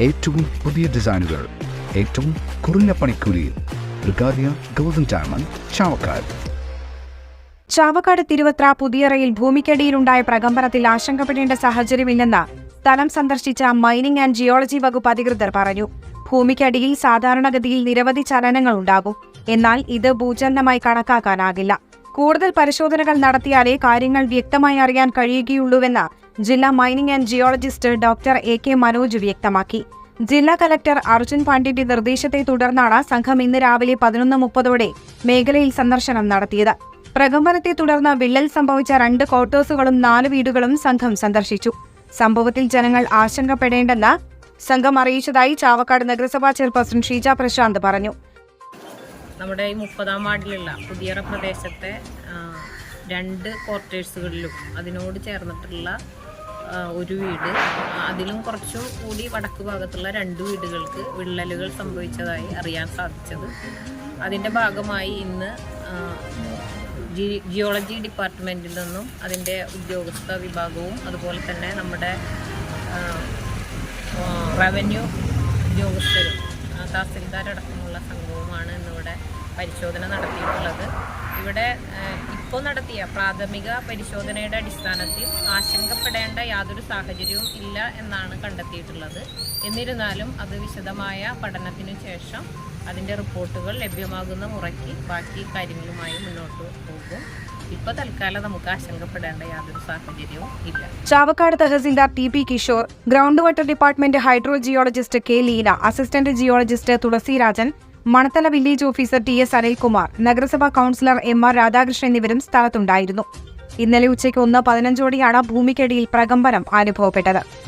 ഏറ്റവും പുതിയ ഡിസൈനുകൾ ഏറ്റവും കുറഞ്ഞ പണിക്കൂലിയിൽ. ബ്രിഗാദിയ ഗോൾഡൻ ഡയമണ്ട് ചാവക്കാട്. ചാവക്കാട് തിരുവത്ര പുതിയറയിൽ ഭൂമിക്കടിയിലുണ്ടായ പ്രകമ്പനത്തിൽ ആശങ്കപ്പെടേണ്ട സാഹചര്യമില്ലെന്ന് സ്ഥലം സന്ദർശിച്ച മൈനിംഗ് ആൻഡ് ജിയോളജി വകുപ്പ് അധികൃതർ പറഞ്ഞു. ഭൂമിക്കടിയിൽ സാധാരണഗതിയിൽ നിരവധി ചലനങ്ങൾ ഉണ്ടാകും എന്നാൽ ഇത് ഭൂചലനമായി കണക്കാക്കാനാകില്ല. കൂടുതൽ പരിശോധനകൾ നടത്തിയാലേ കാര്യങ്ങൾ വ്യക്തമായി അറിയാൻ കഴിയുകയുള്ളൂവെന്ന് ജില്ലാ mining and geologist doctor A K Manoj വ്യക്തമാക്കി. ജില്ലാ കലക്ടർ അർജുൻ പാണ്ഡ്യന്റെ നിർദ്ദേശത്തെ തുടർന്നാണ് സംഘം ഇന്ന് രാവിലെ പതിനൊന്ന് മുപ്പതോടെ മേഖലയിൽ സന്ദർശനം നടത്തിയത്. പ്രകമ്പനത്തെ തുടർന്ന് വിള്ളൽ സംഭവിച്ച രണ്ട് ക്വാർട്ടേഴ്സുകളും നാല് വീടുകളും സംഘം സന്ദർശിച്ചു. സംഭവത്തിൽ ജനങ്ങൾ ആശങ്കപ്പെടേണ്ടെന്ന് സംഘം അറിയിച്ചതായി ചാവക്കാട് നഗരസഭാ ചെയർപേഴ്സൺ ഷീജ പ്രശാന്ത് പറഞ്ഞു. നമ്മുടെ ഈ മുപ്പതാം വാർഡിലുള്ള പുതിയറ പ്രദേശത്തെ രണ്ട് ക്വാർട്ടേഴ്സുകളിലും അതിനോട് ചേർന്നിട്ടുള്ള ഒരു വീട്. അതിലും കുറച്ചും കൂടി വടക്ക് ഭാഗത്തുള്ള രണ്ട് വീടുകൾക്ക് വിള്ളലുകൾ സംഭവിച്ചതായി അറിയാൻ സാധിച്ചത്. അതിന്റെ ഭാഗമായി ഇന്ന് ജിയോളജി ഡിപ്പാർട്ട്മെന്റിൽ നിന്നും അതിന്റെ ഉദ്യോഗസ്ഥ വിഭാഗവും അതുപോലെ തന്നെ നമ്മുടെ റവന്യൂ ഉദ്യോഗസ്ഥരും തഹസിൽദാരടക്കമുള്ള സംഘവുമാണ് ഇന്നിവിടെ പരിശോധന നടത്തിയിട്ടുള്ളത്. ഇവിടെ ഇപ്പോൾ നടത്തിയ പ്രാഥമിക പരിശോധനയുടെ അടിസ്ഥാനത്തിൽ ആശങ്കപ്പെടേണ്ട യാതൊരു സാഹചര്യവും ഇല്ല എന്നാണ് കണ്ടെത്തിയിട്ടുള്ളത്. എന്നിരുന്നാലും അത് വിശദമായ പഠനത്തിനു ശേഷം അതിന്റെ റിപ്പോർട്ടുകൾ ലഭ്യമാകുന്ന മുറയ്ക്ക് ബാക്കി കാര്യങ്ങളുമായി മുന്നോട്ട് പോകും. ഇപ്പോൾ തൽക്കാലം നമുക്ക് ആശങ്കപ്പെടേണ്ട യാതൊരു സാഹചര്യവും ഇല്ല. Chavakkad tahsildar T P Kishore ground water department hydro geologist K Leela assistant geologist Thulasirajan Manathala village officer T S Anilkumar നഗരസഭാ കൌൺസിലർ എം ആർ രാധാകൃഷ്ണൻ എന്നിവരും സ്ഥലത്തുണ്ടായിരുന്നു. ഇന്നലെ ഉച്ചയ്ക്ക് ഒന്ന് പതിനഞ്ചോടെയാണ് ഭൂമിക്കടിയിൽ പ്രകമ്പനം അനുഭവപ്പെട്ടത്.